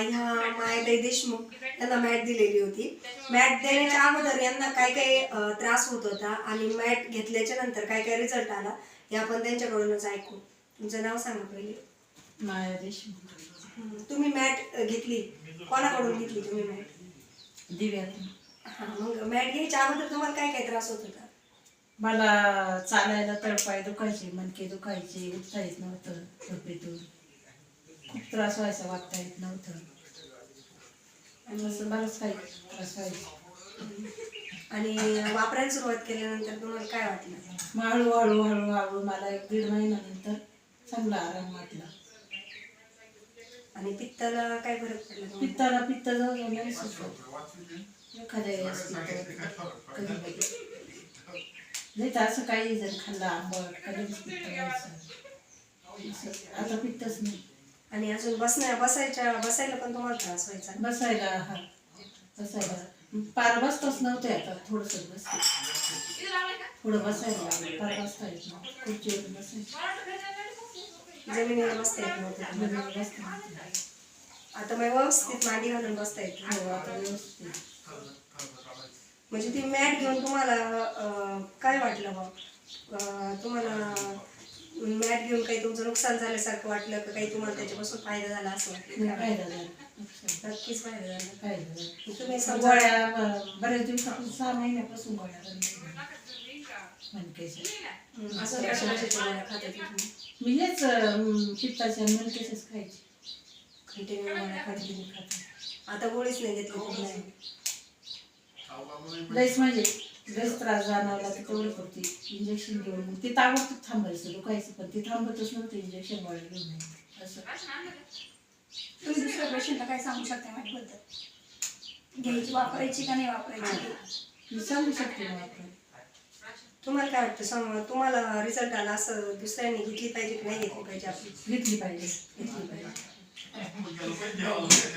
ह्या मायाताई देशमुख यांना मॅट दिलेली होती. मॅट देण्याच्या अगोदर यांना काय काय त्रास होत होता आणि मॅट घेतल्याच्या नंतर काय काय रिझल्ट आला. हे आपण त्यांच्याकडूनच ऐकू. तुमचं नाव सांगा पहिले. माया देशमुख. तुम्ही मॅट घेतली. कोणाकडून घेतली तुम्ही मॅट? दिव्यातून. हा मग मॅट घ्यायच्या अगोदर तुम्हाला काय काय त्रास होत होता? मला चालायला तळपाय दुखायचे मणके दुखायचे उठता येत नव्हतं झोपेतून. खूप त्रास व्हायचा वागता येत नव्हतं. आणि असं बरंच काही त्रास व्हायचा. आणि वापरायला सुरुवात केल्यानंतर तुम्हाला काय वाटलं? मग हळूहळू हळूहळू मला एक दीड महिन्यानंतर चांगला आराम वाटला. आणि पित्ताला काय फरक पडला तुम्हाला? पित्ताला पित्त जवळ नाही एखाद्या वेळेस पित्त कधी कधी. नाही तर असं काही जर खाल्लं आंबट कधीच पित्त असं. आता पित्तच नाही. आणि अजून बसण्या बसायच्या बसायला पण तुम्हाला त्रास व्हायचा. बसायला हा. बसायला. पार बसतच नव्हते आता थोडस बसते थोडं बसायला लागलं पार बसता येत खुर्चीवर बसायचं. जमिनीवर बसता येत नव्हतं. जमिनीवर बसता. आता मग व्यवस्थित मांडी घालून बसता येत हो आता व्यवस्थित. म्हणजे ती मॅट घेऊन तुम्हाला अं, काय वाटलं मग अं, तुम्हाला मॅट घेऊन काही तुमचं नुकसान झाल्यासारखं वाटलं का काही तुम्हाला त्याच्यापासून फायदा झाला असं वाटलं? नाही, का? फायदा झाला. नुकसान. नक्कीच फायदा झाला. फायदा झाला. तुम्ही समजा गोळ्या ब- बऱ्याच दिवसापासून सहा महिन्यापासून गोळ्या बंद हं, असं कशा कशाच्या गोळ्या खात होते तुम्ही. मी हेच अं, पित्ताच्या मणक्याच्याच खायची. कंटिन्यू गोळ्या? खात? होते. आता गोळीच नाही घेतली तुम्ही लईच म्हणजे लईच त्रास जाणवला तर तेवढं करते इंजेक्शन घेऊन. मग ते ताबडतोब थांबायचं दुखायचं पण ते थांबतच नव्हतं इंजेक्शन गोळ्या घेऊन नाही. असं. तुम्ही दुसऱ्या पेशंटला काय सांगू शकता माझ्याबद्दल घ्यायची वापरायची का नाही वापरायची? मी सांगू शकते मग आपण. तुम्हाला काय वाटतं सांग तुम्हाला रिझल्ट आला असं दुसऱ्यांनी घेतली पाहिजे की नाही घेतली पाहिजे? आपली घेतली पाहिजे. घेतली पाहिजे.